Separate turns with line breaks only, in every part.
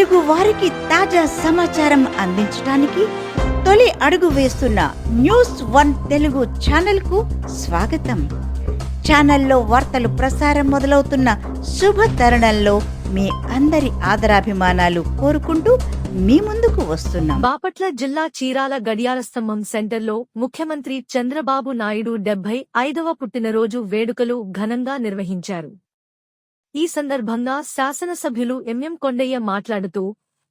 తెలుగు వారికి తాజా సమాచారం అందించడానికి తొలి అడుగు వేస్తున్న న్యూస్ వన్ తెలుగు ఛానల్కు స్వాగతం. ఛానల్లో వార్తలు ప్రసారం మొదలవుతున్న శుభ తరుణంలో మీ అందరి ఆదరాభిమానాలు కోరుకుంటూ మీ ముందుకు వస్తున్నాం.
బాపట్ల జిల్లా చీరాల గడియార స్తంభం సెంటర్లో ముఖ్యమంత్రి చంద్రబాబు నాయుడు డెబ్బై ఐదవ పుట్టినరోజు వేడుకలు ఘనంగా నిర్వహించారు. ఈ సందర్భంగా శాసనసభ్యులు ఎంఎం కొండయ్య మాట్లాడుతూ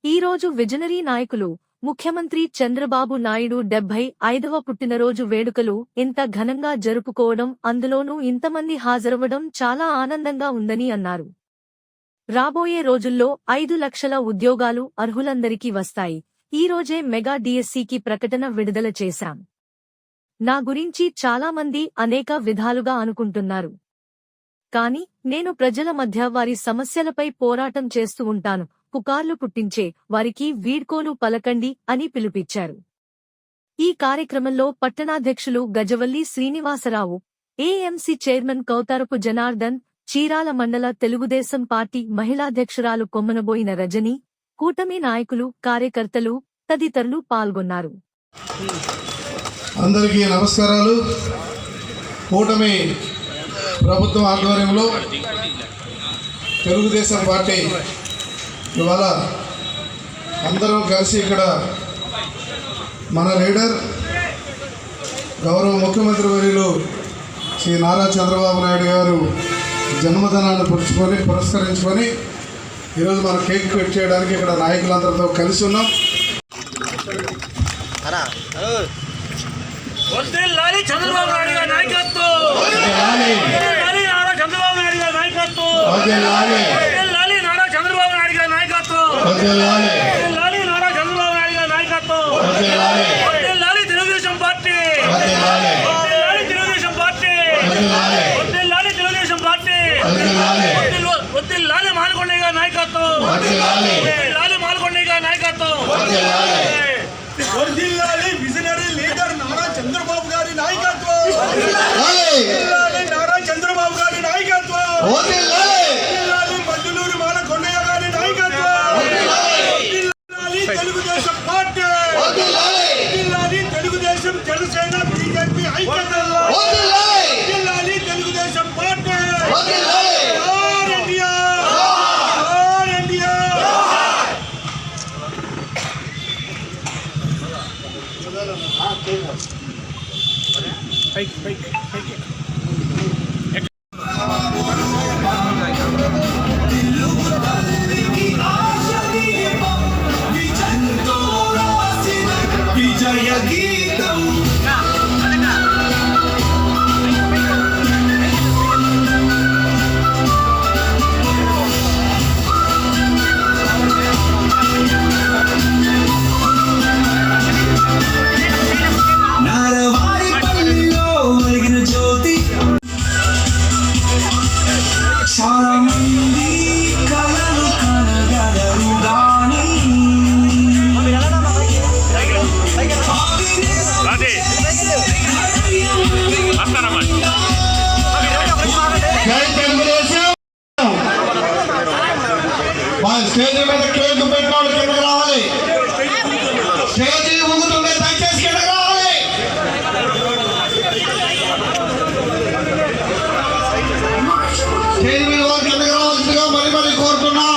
ఈ రోజు విజనరీ నాయకులు ముఖ్యమంత్రి చంద్రబాబు నాయుడు డెబ్బై ఐదవ పుట్టినరోజు వేడుకలు ఇంత ఘనంగా జరుపుకోవడం అందులోనూ ఇంతమంది హాజరవ్వడం చాలా ఆనందంగా ఉందని అన్నారు. రాబోయే రోజుల్లో ఐదు లక్షల ఉద్యోగాలు అర్హులందరికీ వస్తాయి. ఈ రోజే మెగా డిఎస్సికి ప్రకటన విడుదల చేశాం. నా గురించి చాలామంది అనేక విధాలుగా అనుకుంటున్నారు. కాని నేను ప్రజల మధ్య వారి సమస్యలపై పోరాటం చేస్తూ ఉంటాను. పుకార్లు పుట్టించే వారికి వీడ్కోలు పలకండి అని పిలుపిచ్చారు ఈ కార్యక్రమంలో పట్టణాధ్యక్షులు గజవల్లి శ్రీనివాసరావు ఏఎంసీ చైర్మన్ కౌతారపు జనార్దన్ చీరాల మండల తెలుగుదేశం పార్టీ మహిళాధ్యక్షురాలు కొమ్మనబోయిన రజని కూటమి నాయకులు కార్యకర్తలు తదితరులు పాల్గొన్నారు.
అందరికీ నమస్కారాలు. కూటమి ప్రభుత్వం ఆధ్వర్యంలో తెలుగుదేశం పార్టీ ఇవాళ అందరం కలిసి ఇక్కడ మన లీడర్ గౌరవ ముఖ్యమంత్రి వర్యులు శ్రీ నారా చంద్రబాబు నాయుడు గారు జన్మదినాన్ని పుచ్చుకొని పురస్కరించుకొని ఈరోజు మనం కేక్ కట్ చేయడానికి ఇక్కడ నాయకులందరితో కలిసి ఉన్నాం.
వర్ధిల్లాలి చంద్రబాబు నాయుడు గారి నాయకత్వం
లాలి,
వర్ధిల్లాలి నారా చంద్రబాబు నాయుడు గారి నాయకత్వం
లాలి,
వర్ధిల్లాలి నారా చంద్రబాబు నాయుడు గారి నాయకత్వం
లాలి,
వర్ధిల్లాలి నారా చంద్రబాబు నాయుడు గారి నాయకత్వం
లాలి.
వర్ధిల్లాలి తెలుగుదేశం పార్టీ.
వర్ధిల్లాలి
తెలుగుదేశం పార్టీ.
వర్ధిల్లాలి
తెలుగుదేశం పార్టీ
వర్ధిల్లాలి
మాలకొండయ్య గారి నాయకత్వం.
వర్ధిల్లాలి
మాలకొండయ్య గారి నాయకత్వం
వర్ధిల్లాలి.
వర్ధిల్లాలి విజనరీ లీడర్ నారా చంద్రబాబు గారి నాయకత్వం
లాలి,
వర్ధిల్లాలి నారా చంద్రబాబు గారి నాయకత్వం.
వర్ధిల్లాలి.
వర్ధిల్లాలి మద్దులూరు మాల కొండయ్య గారి నాయకత్వం. తెలుగుదేశం పార్టీ. తెలుగుదేశం జనసేన బీజేపీ ఐక్యత.
fake,
fake, fake it. Stage ఊగుతుంటే దయచేసి కిందకి రావాలి మీద రావాల్సిందిగా మరి మరి కోరుతున్నాం.